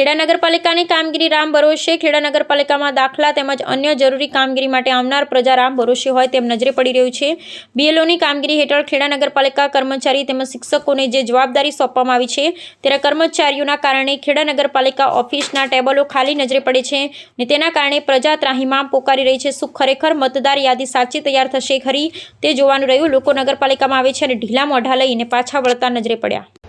ખેડા નગરપાલિકાની કામગીરી રામ ભરોસે. ખેડા નગરપાલિકામાં દાખલા તેમજ અન્ય જરૂરી કામગીરી માટે આવનાર પ્રજા રામ ભરોસે હોય તેમ નજરે પડી રહ્યું છે. બીએલઓની કામગીરી હેઠળ ખેડા નગરપાલિકા કર્મચારી તેમજ શિક્ષકોને જે જવાબદારી સોંપવામાં આવી છે ત્યારે કર્મચારીઓના કારણે ખેડા નગરપાલિકા ઓફિસના ટેબલો ખાલી નજરે પડે છે ને તેના કારણે પ્રજા ત્રાહીમામ પોકારી રહી છે. શું ખરેખર મતદાર યાદી સાચી તૈયાર થશે ખરી તે જોવાનું રહ્યું. લોકો નગરપાલિકામાં આવે છે અને ઢીલા મોઢા લઈને પાછા વળતા નજરે પડ્યા.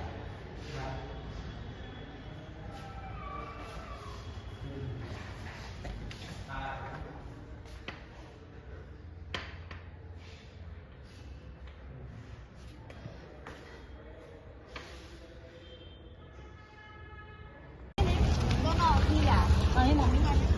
หน่อย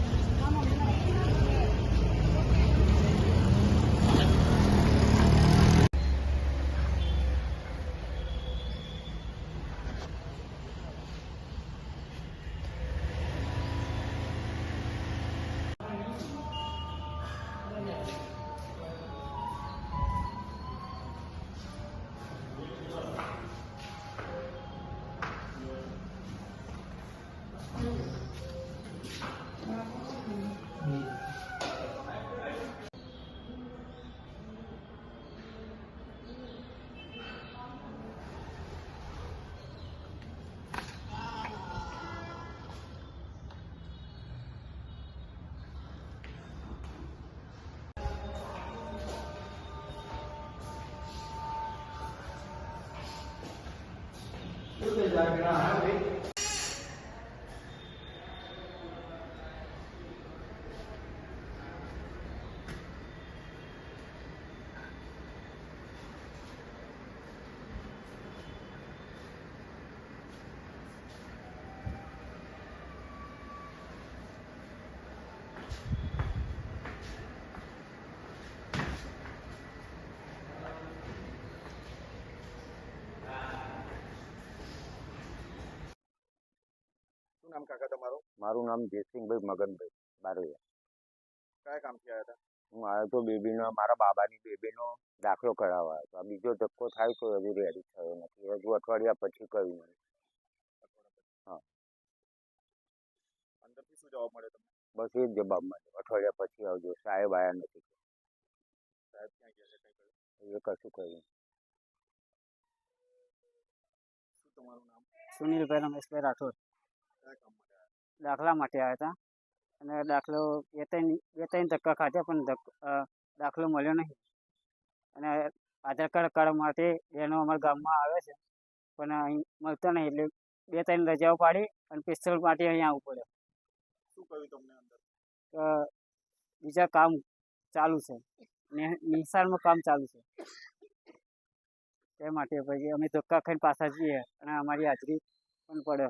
શુદ્ધ જાગના આવે શું નામ કાકા તમારું મારું નામ જયસિંહભાઈ મગનભાઈ બારૈયા કયા કામથી આવ્યા હતા હું આવ્યો તો બેબીનો મારા બાબાની બેબીનો દાખલો કરાવવા આવ્યો હતો આ બીજો ધક્કો થાય તો હજુ રેડી થયો નથી હજુ અઠવાડિયા પછી કહ્યું મને હા. અંદરથી શું જવાબ મળે તમને બસ એ જ જવાબ મળ્યો અઠવાડિયા પછી આવજો સાહેબ આવ્યા નથી સાહેબ ક્યાં ગયા છે કઈ કહ્યું એ કશું કહ્યું શું તમારું નામ સુનિલભાઈ રમેશભાઈ રાઠોડ દાખલા માટે આવ્યા હતા. અને દાખલો બે ત્રણ બે ત્રણ ધક્કા ખાધા પણ દાખલો મળ્યો નહીં. અને આધાર કાર્ડ કાઢવા માટે બહેનો અમારા ગામમાં આવે છે. પણ અહીં મળતો નહીં એટલે બે ત્રણ રજાઓ પાડી અને પિસ્તોલ માટે અહીં આવવું પડે. શું કહ્યું તમને અંદર? બીજા કામ ચાલુ છે. નિશાળમાં કામ ચાલુ છે. તે માટે પછી અમે ધક્કા ખાઈને પાછા જઈએ અને અમારી હાજરી પણ પડે.